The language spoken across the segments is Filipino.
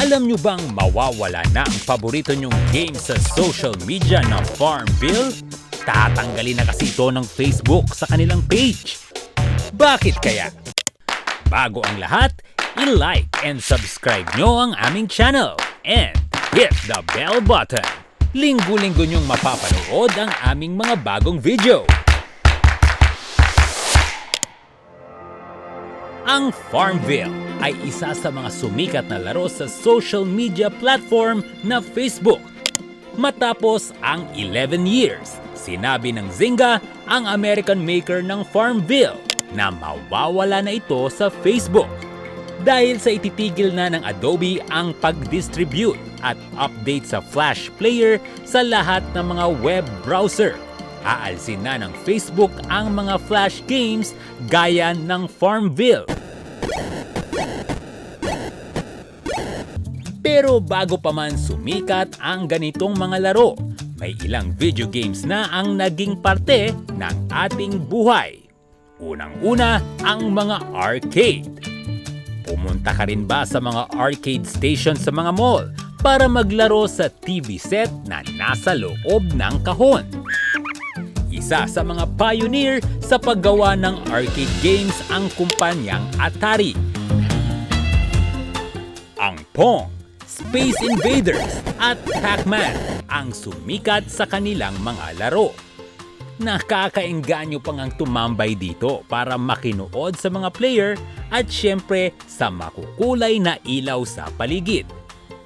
Alam nyo bang mawawala na ang paborito nyong game sa social media na Farmville? Tatanggalin na kasi ito ng Facebook sa kanilang page. Bakit kaya? Bago ang lahat, i-like and subscribe nyo ang aming channel and hit the bell button. Linggo-linggo nyong mapapanood ang aming mga bagong video. Ang Farmville ay isa sa mga sumikat na laro sa social media platform na Facebook. Matapos ang 11 years, sinabi ng Zynga, ang American maker ng Farmville, na mawawala na ito sa Facebook. Dahil sa ititigil na ng Adobe ang pag-distribute at update sa Flash Player sa lahat ng mga web browser. Aalsin na ng Facebook ang mga Flash games gaya ng Farmville. Pero bago pa man sumikat ang ganitong mga laro, may ilang video games na ang naging parte ng ating buhay. Unang-una, ang mga arcade. Pumunta ka rin ba sa mga arcade station sa mga mall para maglaro sa TV set na nasa loob ng kahon? Isa sa mga pioneer sa paggawa ng arcade games ang kumpanyang Atari. Ang Pong, Space Invaders at Pac-Man ang sumikat sa kanilang mga laro. Nakakaengganyo pang ang tumambay dito para makinuod sa mga player at syempre sa makukulay na ilaw sa paligid.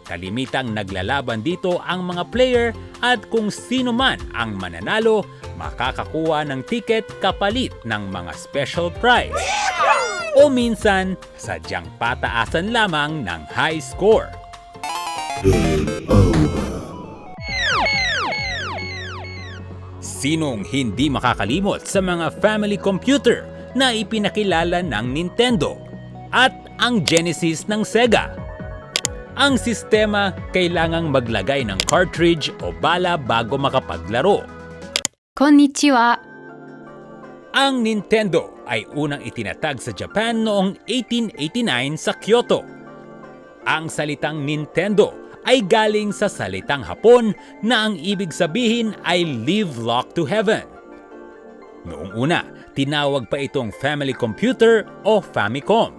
Kalimitang naglalaban dito ang mga player at kung sino man ang mananalo, makakakuha ng ticket kapalit ng mga special prize. O minsan, sadyang pataasan lamang ng high score. Sinong hindi makakalimot sa mga family computer na ipinakilala ng Nintendo at ang Genesis ng Sega? Ang sistema kailangang maglagay ng cartridge o bala bago makapaglaro. Konnichiwa! Ang Nintendo ay unang itinatag sa Japan noong 1889 sa Kyoto. Ang salitang Nintendo ay galing sa salitang Hapon na ang ibig sabihin ay Live Lock to Heaven. Noong una, tinawag pa itong family computer o Famicom.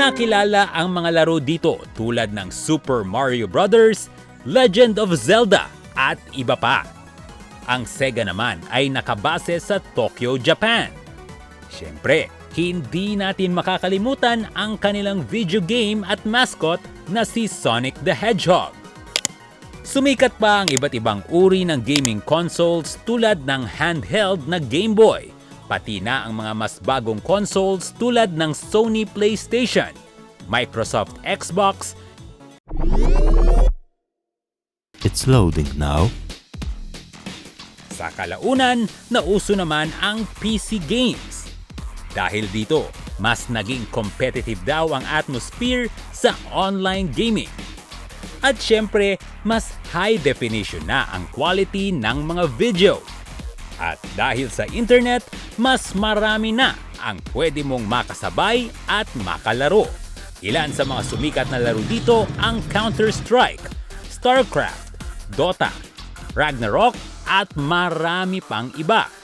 Nakilala ang mga laro dito tulad ng Super Mario Brothers, Legend of Zelda at iba pa. Ang Sega naman ay nakabase sa Tokyo, Japan. Siyempre, hindi natin makakalimutan ang kanilang video game at mascot na si Sonic the Hedgehog. Sumikat pa ang iba't ibang uri ng gaming consoles tulad ng handheld na Game Boy, pati na ang mga mas bagong consoles tulad ng Sony PlayStation, Microsoft Xbox It's loading now. Sa kalaunan, nauso naman ang PC games. Dahil dito, mas naging competitive daw ang atmosphere sa online gaming. At syempre, mas high definition na ang quality ng mga video. At dahil sa internet, mas marami na ang pwede mong makasabay at makalaro. Ilan sa mga sumikat na laro dito ang Counter-Strike, StarCraft, Dota, Ragnarok at marami pang iba.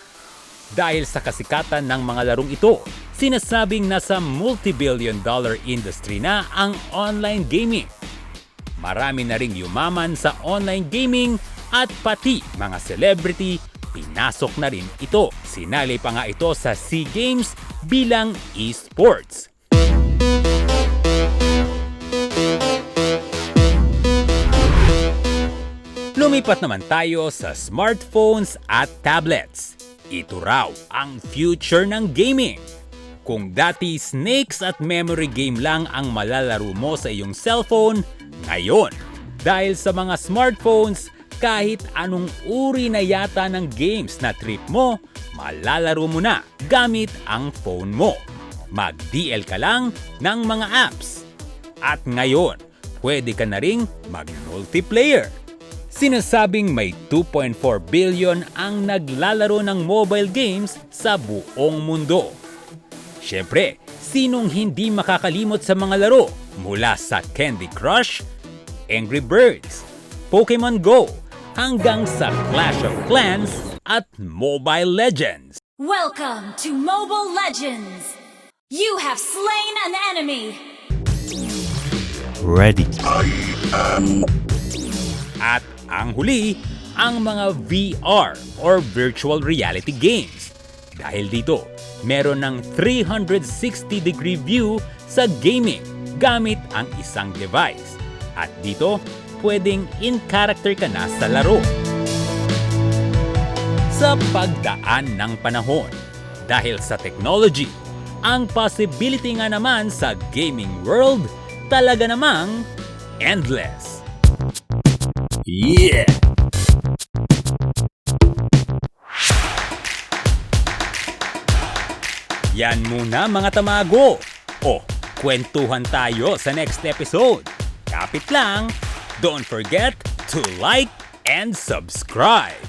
Dahil sa kasikatan ng mga larong ito, sinasabing nasa multi-billion dollar industry na ang online gaming. Marami na ring yumaman sa online gaming at pati mga celebrity pinasok na rin ito. Sinali pa nga ito sa SEA Games bilang esports. Lumipat naman tayo sa smartphones at tablets. Ito raw ang future ng gaming. Kung dati snakes at memory game lang ang malalaro mo sa iyong cellphone, ngayon, dahil sa mga smartphones, kahit anong uri na yata ng games na trip mo, malalaro mo na gamit ang phone mo. Mag-DL ka lang ng mga apps. At ngayon, pwede ka na ring mag-multiplayer. Sinasabing may 2.4 billion ang naglalaro ng mobile games sa buong mundo. Siyempre, Sinong hindi makakalimot sa mga laro mula sa Candy Crush, Angry Birds, Pokemon Go, hanggang sa Clash of Clans at Mobile Legends. Welcome to Mobile Legends! You have slain an enemy! Ready. At ang huli, ang mga VR or virtual reality games. Dahil dito, meron ng 360 degree view sa gaming gamit ang isang device. At dito, pwedeng in-character ka na sa laro. Sa pagdaan ng panahon, dahil sa technology, ang possibility nga naman sa gaming world talaga namang endless. Yeah! Yan muna mga tamago. O, kwentuhan tayo sa next episode. Kapit lang, don't forget to like and subscribe.